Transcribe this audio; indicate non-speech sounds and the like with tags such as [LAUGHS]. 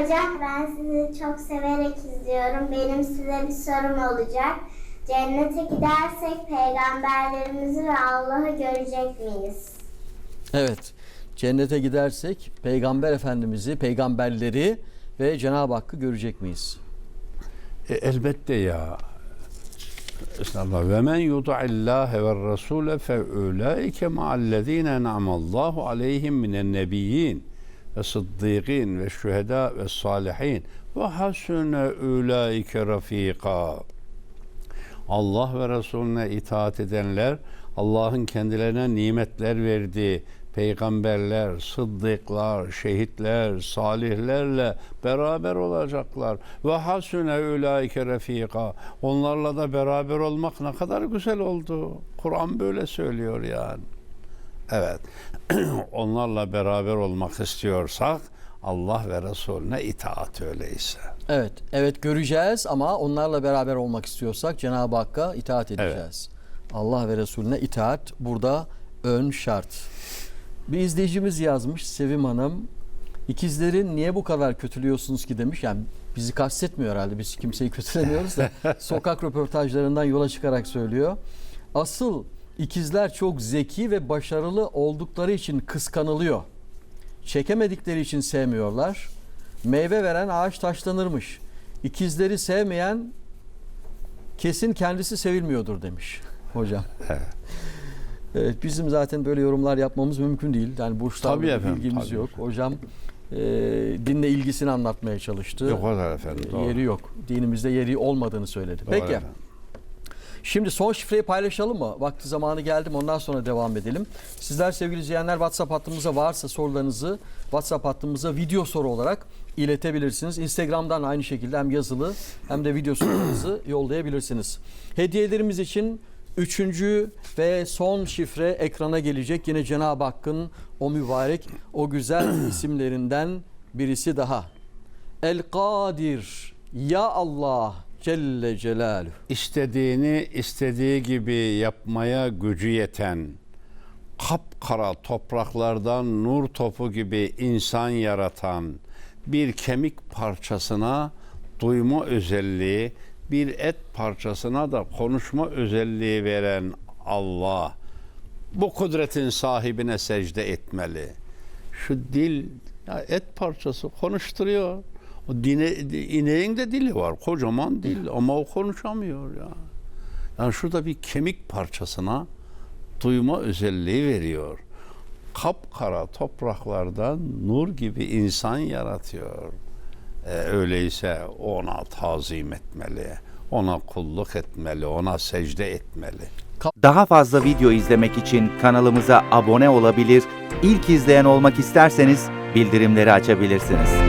Hocam ben sizi çok severek izliyorum. Benim size bir sorum olacak. Cennete gidersek peygamberlerimizi ve Allah'ı görecek miyiz? Evet. Cennete gidersek Peygamber Efendimiz'i, peygamberleri ve Cenab-ı Hakk'ı görecek miyiz? E, elbette ya. Estağfurullah. Ve men yuta'illâhe ve rasûle fe ulaike ma'allezîne en'amallahu aleyhim minen nebiyyin ve sıddîkîn ve şühedâ ve salihin ve hasune ulaike rafîkâ. Allah ve Resulüne itaat edenler Allah'ın kendilerine nimetler verdiği peygamberler, sıddıklar, şehitler, salihlerle beraber olacaklar. Ve hasune ulaike refika. Onlarla da beraber olmak ne kadar güzel oldu. Kur'an böyle söylüyor yani. Evet. [CLEARS THROAT] Onlarla beraber olmak istiyorsak Allah ve Resulüne itaat öyleyse. Evet, evet göreceğiz ama onlarla beraber olmak istiyorsak Cenab-ı Hakk'a itaat edeceğiz. Allah ve Resulüne itaat burada ön şart. Bir izleyicimiz yazmış Sevim Hanım. İkizleri niye bu kadar kötülüyorsunuz ki demiş. Yani bizi kastetmiyor herhalde. Biz kimseyi kötülemiyoruz da [LAUGHS] sokak röportajlarından yola çıkarak söylüyor. Asıl ikizler çok zeki ve başarılı oldukları için kıskanılıyor. Çekemedikleri için sevmiyorlar. Meyve veren ağaç taşlanırmış. İkizleri sevmeyen kesin kendisi sevilmiyordur demiş [LAUGHS] hocam. Evet, bizim zaten böyle yorumlar yapmamız mümkün değil. Yani burçlarla bilgimiz tabii. yok. Hocam e, dinle ilgisini anlatmaya çalıştı. Yok o efendim. E, Doğru. Yeri yok. Dinimizde yeri olmadığını söyledi. Doğru Peki. efendim. Şimdi son şifreyi paylaşalım mı? Vakti zamanı geldi mi? Ondan sonra devam edelim. Sizler sevgili izleyenler WhatsApp hattımıza varsa sorularınızı WhatsApp hattımıza video soru olarak iletebilirsiniz. Instagram'dan aynı şekilde hem yazılı hem de video sorularınızı [CLEARS THROAT] yollayabilirsiniz. Hediyelerimiz için üçüncü ve son şifre ekrana gelecek. Yine Cenab-ı Hakk'ın o mübarek, o güzel [CLEARS THROAT] isimlerinden birisi daha. El Kadir, Ya Allah Celle Celaluhu. istediğini istediği gibi yapmaya gücü yeten, kapkara topraklardan nur topu gibi insan yaratan, bir kemik parçasına duyma özelliği, bir et parçasına da konuşma özelliği veren Allah, bu kudretin sahibine secde etmeli. Şu dil, ya et parçası konuşturuyor. O dine, ineğin de dili var, kocaman dil ama o konuşamıyor ya. Yani şurada bir kemik parçasına duyma özelliği veriyor. Kapkara topraklardan nur gibi insan yaratıyor. E, öyleyse ona tazim etmeli, ona kulluk etmeli, ona secde etmeli. Daha fazla video izlemek için kanalımıza abone olabilir, ilk izleyen olmak isterseniz bildirimleri açabilirsiniz.